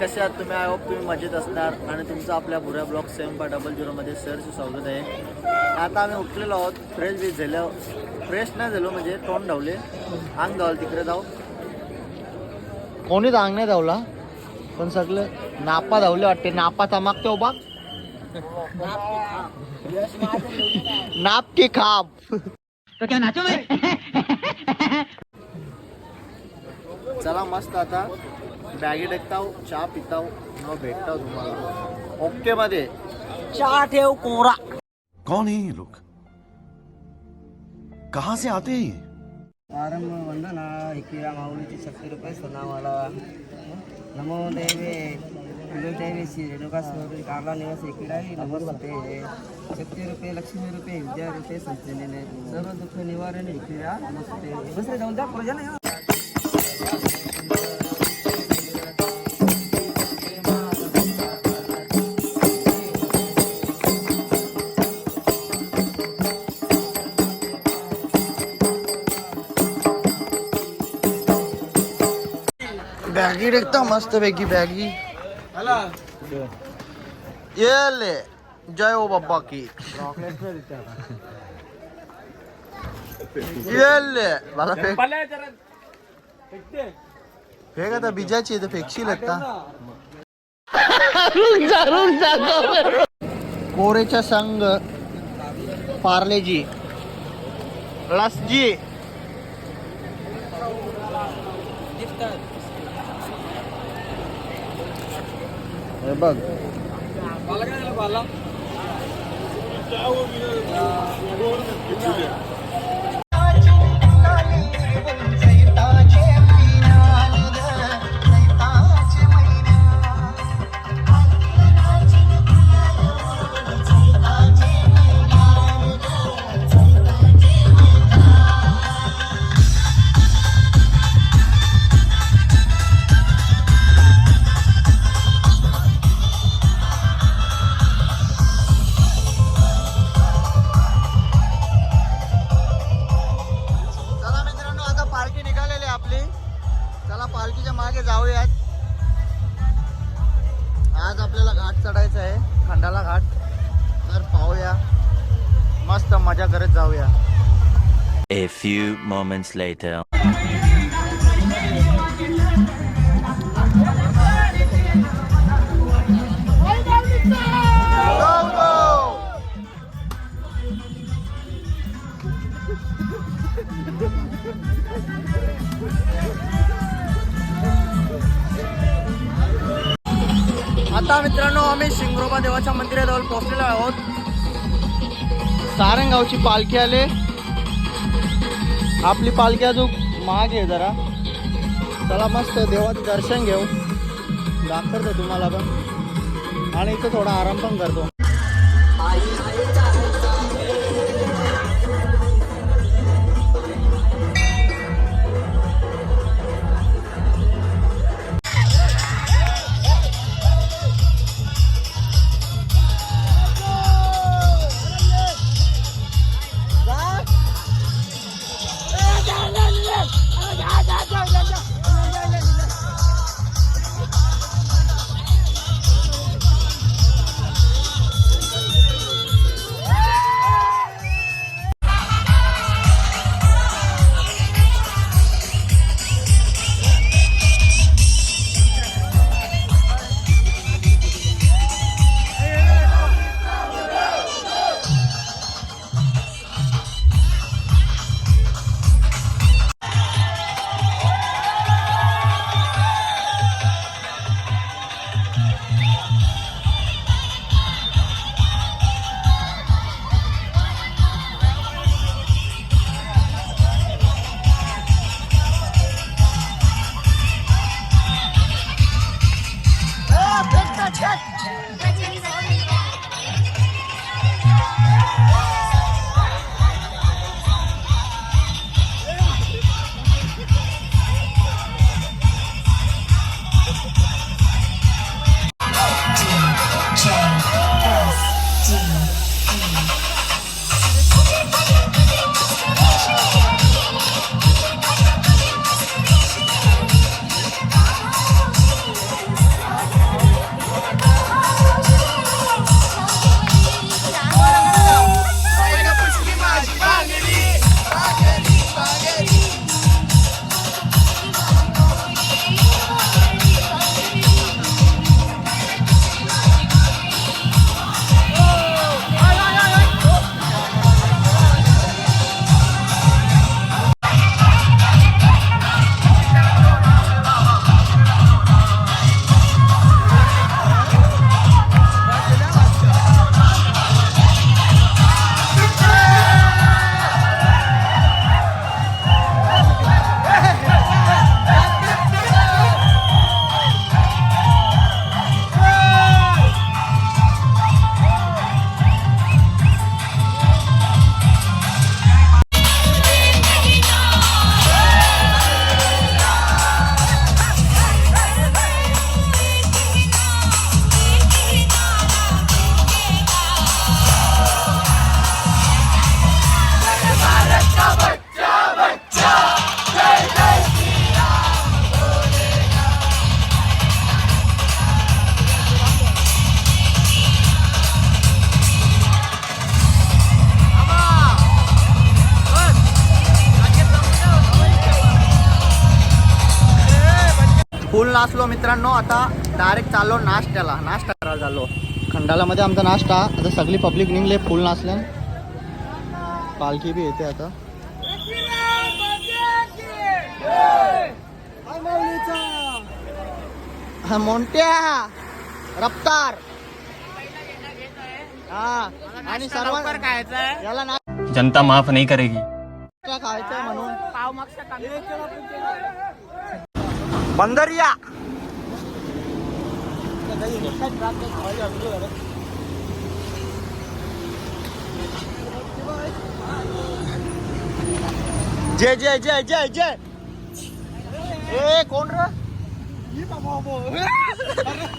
कसे आहात तुम्ही आय होप तुम्ही मजेत असणार आणि तुमचं आपल्या भुऱ्या ब्लॉक सेवन फाय डबल झिरोमध्ये सरचं स्वागत आहे. आता आम्ही उठलेलो आहोत फ्रेश बी झालं. फ्रेश नाही झालो म्हणजे तोंड धावले. अंग धावलं तिकडे जाऊ. कोणीच अंग नाही धावला. पण सगळं नापा धावले वाटते. नापा चमाकते उभा नाप की खाप चला मस्त आता. बॅगी टाकताव चहा पिताव मग हूँ तुम्हाला ओके मध्ये चहा कोरा। कौन है ये लोग? कहाँ से आते हैं ये? आरंभ वंदना इकिरा माऊलीची सत्तर रुपये सोनावाला नमो देवे కులదేవి శ్రీ రేణుకా స్వరూపి కార్లా నివాస ఇకిరాయి నమస్తే శక్తి రూపే లక్ష్మీ రూపే విద్యా రూపే సంచలనే సర్వ దుఃఖ నివారణ ఇకిరా నమస్తే बस रे जाऊन जा प्रजा नाही बॅगी टेकता मस्त पैकी बॅगी येले जय हो ओ बाप्पा की। येले मला फेक। फेक आता बिजाची आहे तर फेकशील आता कोरेचा संघ पार्लेजी। लसजी। हे बघ few moments later. आता मित्रांनो आम्ही शिंगरोबा देवाच्या मंदिराजवळ पोहोचलेलो आहोत सारंगावची पालखी आले आपली पालखी अजून महाग आहे जरा. चला मस्त देवाचं दर्शन घेऊ दाखवतो तुम्हाला पण. आणि इथं थोडा आराम पण करतो. मित्रांनो आता डायरेक्ट चाललो नाश्त्याला. नाश्ता करायला चाललो. खंडालामध्ये आमचा नाश्ता. आता सगळी पब्लिक निघले फुल नाचल्या पालखी बी येते आता. हा मोंट्या! रफ्तार! हा आणि सर्व याला नाश्ता जनता माफ नहीं करेगी. खायचंय म्हणून? बंदरिया! जय जय जय जय जय. ए कोण रे?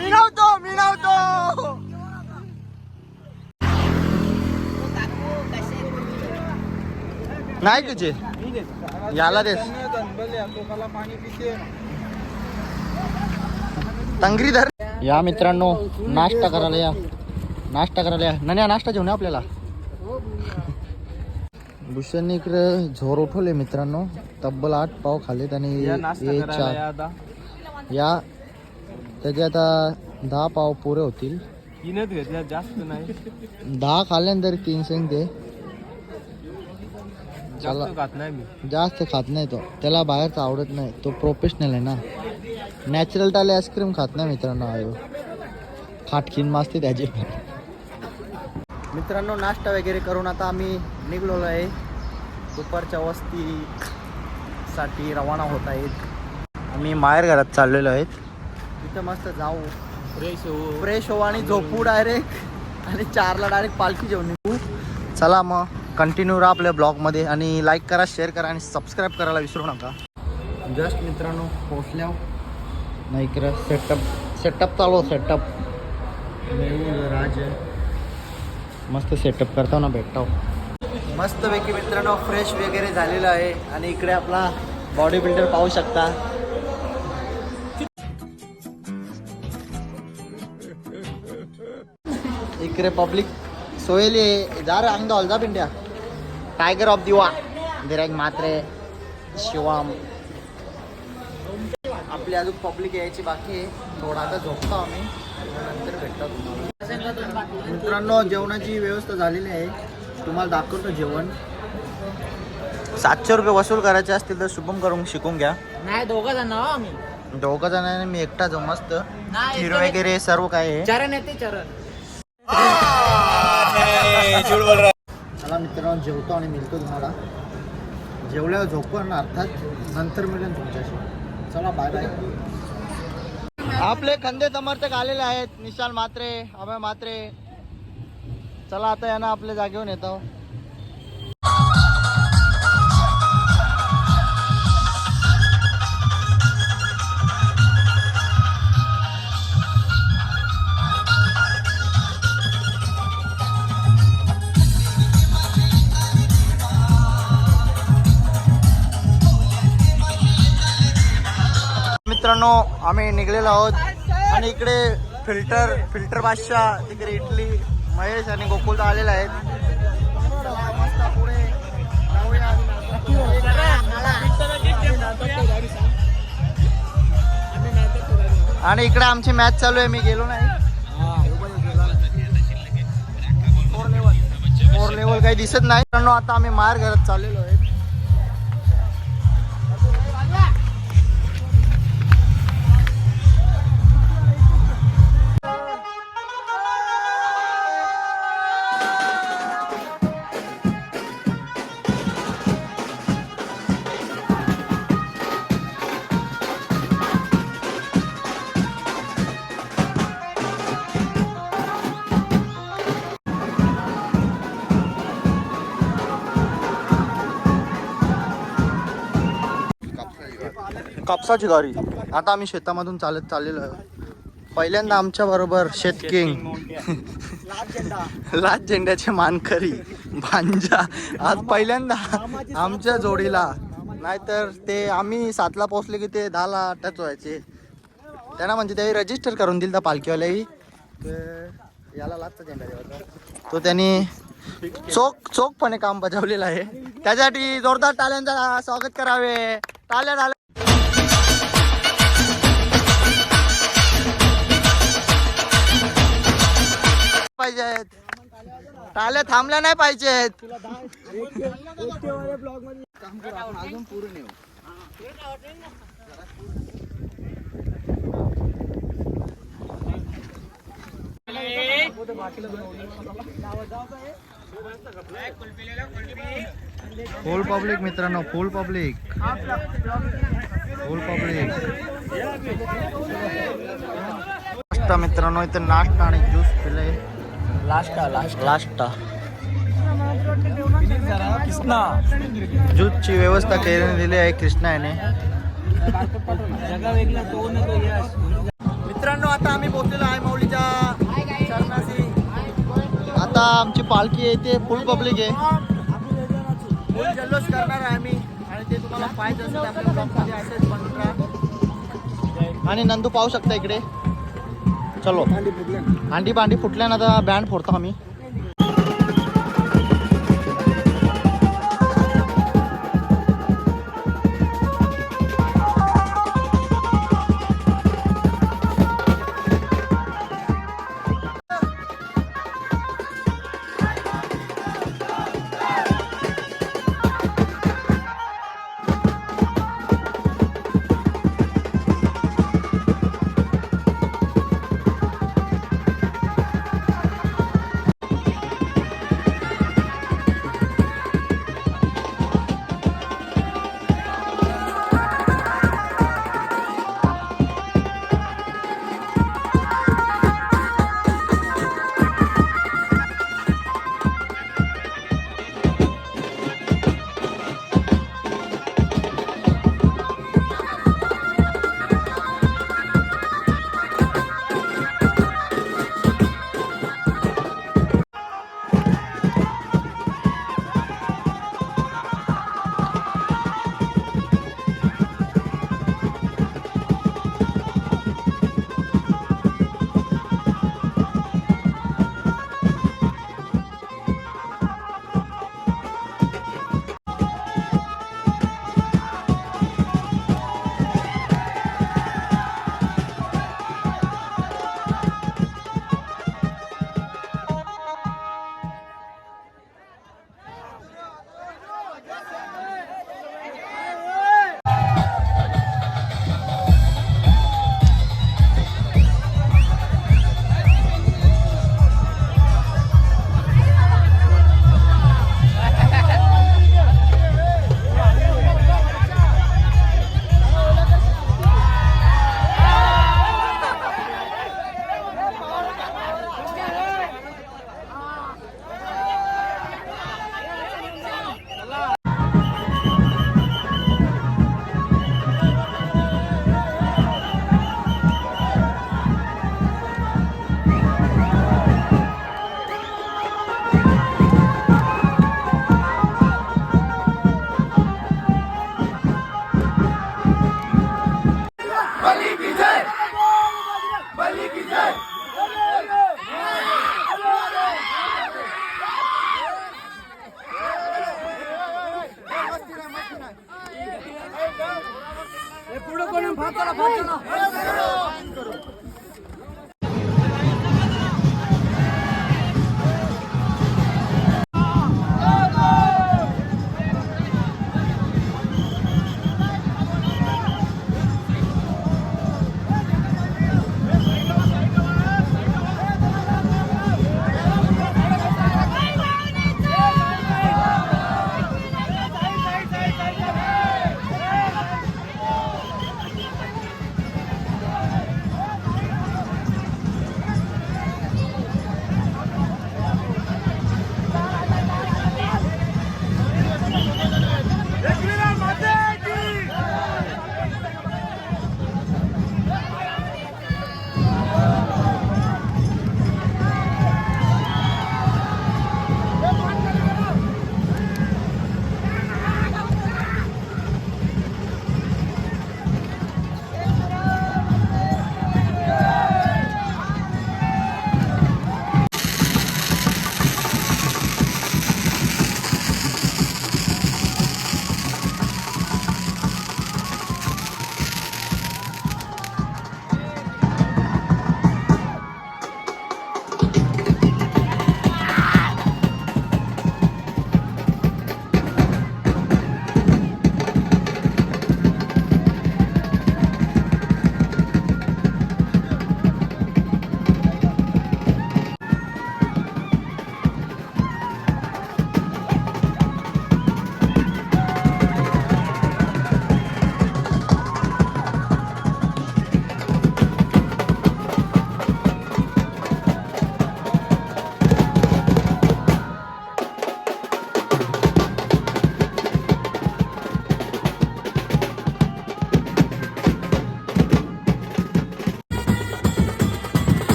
मी नव्हतो मी नव्हतो नाही तुझे याला देस. तंगरी धर या मित्रांनो नाश्ता करायला या. नाश्ता करायला या. नाही नाश्ता जेवण आपल्याला. भूषणने इकडे झोर उठवले मित्रांनो. तब्बल आठ पाव खाल्लेत आणि या त्याचे आता दहा पाव पुरे होतील. जास्त नाही. दहा ते जास्त खात नाही मी. जास्त खात नाही तो. त्याला बाहेरचं आवडत नाही. तो प्रोफेशनल आहे ना. नॅचरल टाले आईस्क्रीम खात नाही मित्रांनो आयो. खाटकीन मासते त्याची मित्रांनो नाश्ता वगैरे करून आता आम्ही निघलेलो आहे. दुपारच्या वस्तीसाठी रवाना होत आहेत. आम्ही माहेर घरात चाललेलो आहेत. तिथं मस्त जाऊ. फ्रेश हो. फ्रेश हो आणि झोपू डायरेक्ट आणि चारला डायरेक्ट पालखी जेवण निघू. चला मग कंटिन्यू राहा आपल्या ब्लॉगमध्ये. आणि लाईक करा शेअर करा आणि सबस्क्राईब करायला विसरू नका. जस्ट मित्रांनो पोचल्या नाही इकडं. सेटअप सेटअप चालू सेटअप राज मस्त सेटअप करता ना भेटतो. मस्तपैकी मित्रांनो फ्रेश वगैरे झालेलं आहे. आणि इकडे आपला बॉडी बिल्डर पाहू शकता. इकडे पब्लिक सोयली जा रे अंग जा पिंड्या. टायगर ऑफ दिवा धीरज मात्रे. शिवाम. आपली अजून पब्लिक यायची बाकी आहे. थोडा आता झोपतो आम्ही. नंतर भेटतो तुम्हाला. मित्रांनो जेवणाची व्यवस्था झालेली आहे. तुम्हाला दाखवतो जेवण. सातशे रुपये वसूल करायचे असतील तर शुभम करून शिकून घ्या. नाही दोघं जण आम्ही. दोघं जणांनी मी एकटा जाऊ मस्त. एकदम- वगैरे सर्व काय आहे. चरण येते चरण. चला मित्रांनो जेवतो आणि मिळतो तुम्हाला. जेवल्यावर झोपून अर्थात नंतर मिळेल तुमच्याशी. चला बाय बाय आपले खंदे समर्थक आलेले आहेत निशाल मात्रे अभय मात्रे. चला आता यांना आपल्या जागेवर येतो मित्रांनो आम्ही निघलेलो आहोत. आणि इकडे फिल्टर फिल्टर बादशाह तिकडे इटली महेश आणि गोकुल आलेले आहेत. आणि इकडे आमची मॅच चालू आहे मी गेलो नाही. फोर लेवल काही दिसत नाही. मित्रांनो आता आम्ही माहेर घरात चाललेलो आहे. कापसाची गाडी. आता आम्ही शेतामधून चालत चाललेलो आहे पहिल्यांदा आमच्या बरोबर शेतकिंग लाच झेंड्याचे मानकरी भांजा. आज पहिल्यांदा आमच्या जोडीला. नाहीतर ते आम्ही सातला पोहोचले की ते दहाला टच व्हायचे. त्यांना म्हणजे त्याही रजिस्टर करून दिलं त्या पालखीवाल्याही याला लाचचा झेंडा देवाचा तो त्यांनी चोख चोखपणे काम बजावलेलं आहे. त्यासाठी जोरदार टाळ्यांचा स्वागत करावे. टाळ्या. पाहिजेत. टाल्या थांबल्या नाही पाहिजेत. फुल पब्लिक मित्रांनो फुल पब्लिक फुल पब्लिक मित्रांनो इथे नाश्ता आणि ज्यूस पिले लास्ट लास्ट लास्टा कृष्णा ज्यूसची व्यवस्था केलेली आहे कृष्णा याने. मित्रांनो आता आम्ही पोहोचलेलो आहे माऊलीच्या चरणाशी. आता आमची पालखी आहे ते फुल पब्लिक आहे. फुल जल्लोष करणार आहे आम्ही. आणि ते तुम्हाला असेल आपल्या राहा. आणि नंदू पाहू शकता इकडे. चलो. अंडी पांडी फुटल्यानं आता बँड फोडतो आम्ही.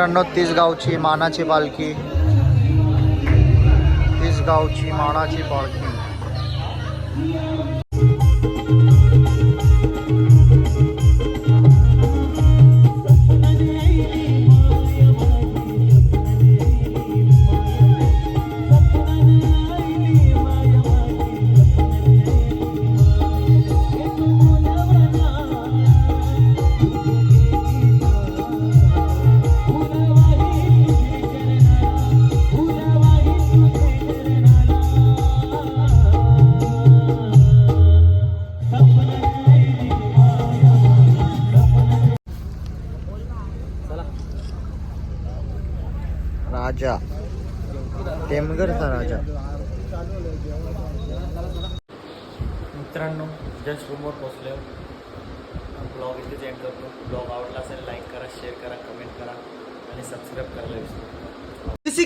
मित्रांनो तीस गावची मानाची पालखी. तीस गावची मानाची पालखी. मित्रांनो जस्ट